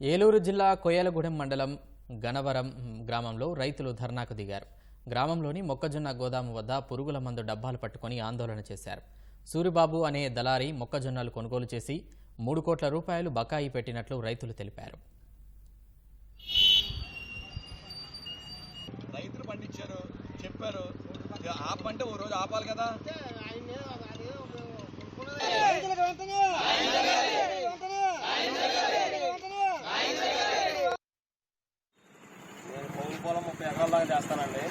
ఏలూరు జిల్లా కొయ్యలగూడెం మండలం గనవరం గ్రామంలో రైతులు ధర్నాకు దిగారు. గ్రామంలోని మొక్కజొన్న గోదాము వద్ద పురుగుల మందు డబ్బాలు పట్టుకొని ఆందోళన చేశారు. సూరిబాబు అనే దళారి మొక్కజొన్నలు కొనుగోలు చేసి మూడు కోట్ల రూపాయలు బకాయి పెట్టినట్లు రైతులు తెలిపారు. రైతులు పండించారు చెప్పారు. ఓ రోజు ఆపాలి కదా నేను కౌలు పొలం ముప్పై ఎకరాల దాకా చేస్తానండి.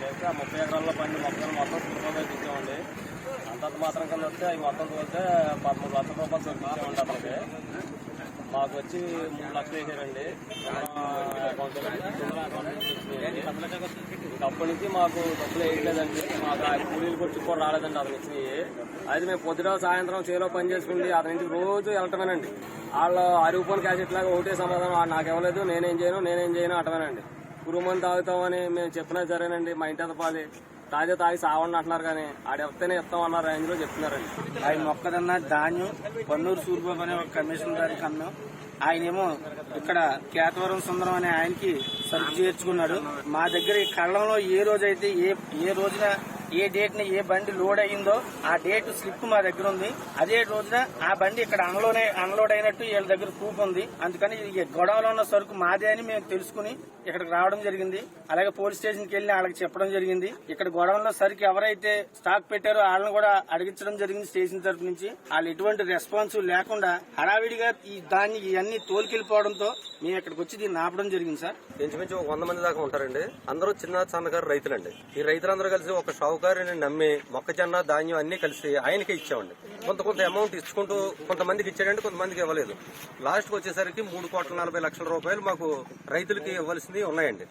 చేస్తే ఆ ముప్పై ఎకరాల్లో పండి మొక్కలు మొత్తం సులభంగా తెచ్చామండి అంతంత మాత్రం కింద వస్తే అవి మొత్తం తోలితే పదమూడు లక్షల రూపాయలు దొరికించామండి అతనికి మాకు వచ్చి మూడు లక్షలు వేసారండి. అప్పటి నుంచి మాకు డబ్బులు వేయలేదండి మాకు ఆ కూలీలు కూడా కూడా రాలేదండి అతను ఇచ్చినవి అయితే మేము పొద్దున సాయంత్రం చేలో పని చేసుకుండి అతని ఇంటికి రోజు వెళ్ళటమేనండి. వాళ్ళు అరుగుపోని క్యాసెట్ లాగా ఒకటే సమాధానం. నాకు ఇవ్వలేదు నేనేం చేయను నేనేం చేయను అటమేనండి. కురుమని తాగుతామని మేము చెప్పినా సరేనండి మా ఇంటి అంత పాది తాగే తాగి సావండి అంటున్నారు కానీ ఆడెవరితేనే ఇస్తాం అన్న రేంజ్లో చెప్తున్నారండి. ఆయన మొక్కదన్న ధాన్యం పన్నూరు సూర్యబాబు అనే ఒక కమిషన్ గారికి అన్నాం ఆయనేమో ఇక్కడ కేతవరం సుందరం అనే ఆయనకి సరుకు చేర్చుకున్నాడు. మా దగ్గర ఈ కళ్ళంలో ఏ రోజైతే ఏ ఏ రోజున ఏ డేట్ని ఏ బండి లోడ్ అయిందో ఆ డేట్ స్లిప్ మా దగ్గర ఉంది. అదే రోజున ఆ బండి ఇక్కడ అన్లోనే అన్లోడ్ అయినట్టు వీళ్ళ దగ్గర కూపు ఉంది. అందుకని ఈ గొడవలో ఉన్న సరుకు మాదే అని మేము తెలుసుకుని ఇక్కడికి రావడం జరిగింది. అలాగే పోలీస్ స్టేషన్కి వెళ్ళి వాళ్ళకి చెప్పడం జరిగింది. ఇక్కడ గొడవలో సరికి ఎవరైతే స్టాక్ పెట్టారో వాళ్ళని కూడా అడిగించడం జరిగింది స్టేషన్ తరపు నుంచి. వాళ్ళు ఎటువంటి రెస్పాన్స్ లేకుండా హడావిడిగా ఈ దాన్ని ఇవన్నీ తోలుకెళ్ళిపోవడంతో మేము ఇక్కడికి వచ్చి దీన్ని ఆపడం జరిగింది సార్. ఇంచుమించు వంద మంది దాకా ఉంటారండి. అందరూ చిన్న సన్నగారు రైతులండి. ఈ రైతులందరూ కలిసి ఒక షావుకారిని నమ్మి మొక్కజొన్న ధాన్యం అన్ని కలిసి ఆయనకే ఇచ్చామండి. కొంత కొంత అమౌంట్ ఇచ్చుకుంటూ కొంతమందికి ఇచ్చాడండి కొంతమందికి ఇవ్వలేదు. లాస్ట్ వచ్చేసరికి మూడు కోట్ల నలభై లక్షల రూపాయలు మాకు రైతులకి ఇవ్వాల్సింది ఉన్నాయండి.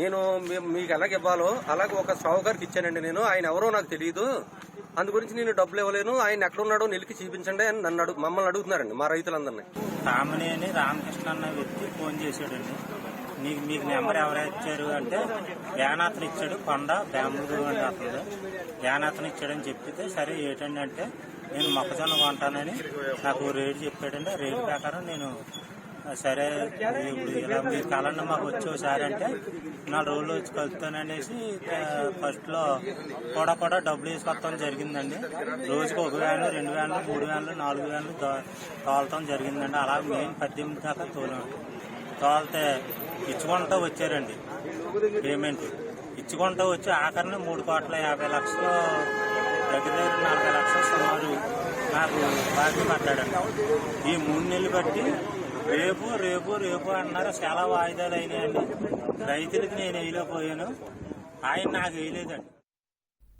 నేను మీకు ఎలాగ ఇవ్వాలో అలాగే ఒక సావుగారికి ఇచ్చానండి నేను. ఆయన ఎవరో నాకు తెలియదు అందు గురించి నేను డబ్బులు ఇవ్వలేను. ఆయన ఎక్కడున్నాడో నిలికి చూపించండి అని నన్ను మమ్మల్ని అడుగుతున్నారండి మా రైతులందరినీ. రామని రామకృష్ణ అన్న వ్యక్తి ఫోన్ చేశాడండి. నీకు మీకు నెంబర్ ఎవరు ఇచ్చారు అంటే యానాథన్ ఇచ్చాడు కొండ బెంగళూరు అని అతను యానాథన్ ఇచ్చాడని చెప్పితే సరే ఏంటండి అంటే నేను మొక్కజొన్న కొంటానని నాకు రేటు చెప్పాడండి. రేటు ప్రకారం నేను సరే ఇప్పుడు ఇలా మీరు కలండి మాకు వచ్చేసారి ఒకసారి అంటే నాలుగు రోజులు వచ్చి కలుపుతాననేసి ఫస్ట్లో కూడా కూడా డబ్బులు వేసుకొస్తాం జరిగిందండి. రోజుకి ఒక వ్యాన్లు రెండు వ్యాన్లు మూడు వ్యాన్లు నాలుగు వ్యాన్లు తోలటం జరిగిందండి. అలా మేము పద్దెనిమిది దాకా తోలాం. తోలితే ఇచ్చుకుంటూ వచ్చారండి పేమెంట్ ఇచ్చుకుంటూ వచ్చి ఆఖరిని మూడు కోట్ల యాభై లక్షలు దగ్గర దగ్గర నలభై లక్షలు సుమారు నాకు బాకీ పడ్డాడండి. ఈ మూడు నెలలు బట్టి రేపు రేపు రేపు అన్నారు చాలా వాయిదాలు అయినాయండి. రైతులకి నేను వేయలేకపోయాను. ఆయన నాకు వేయలేదండి.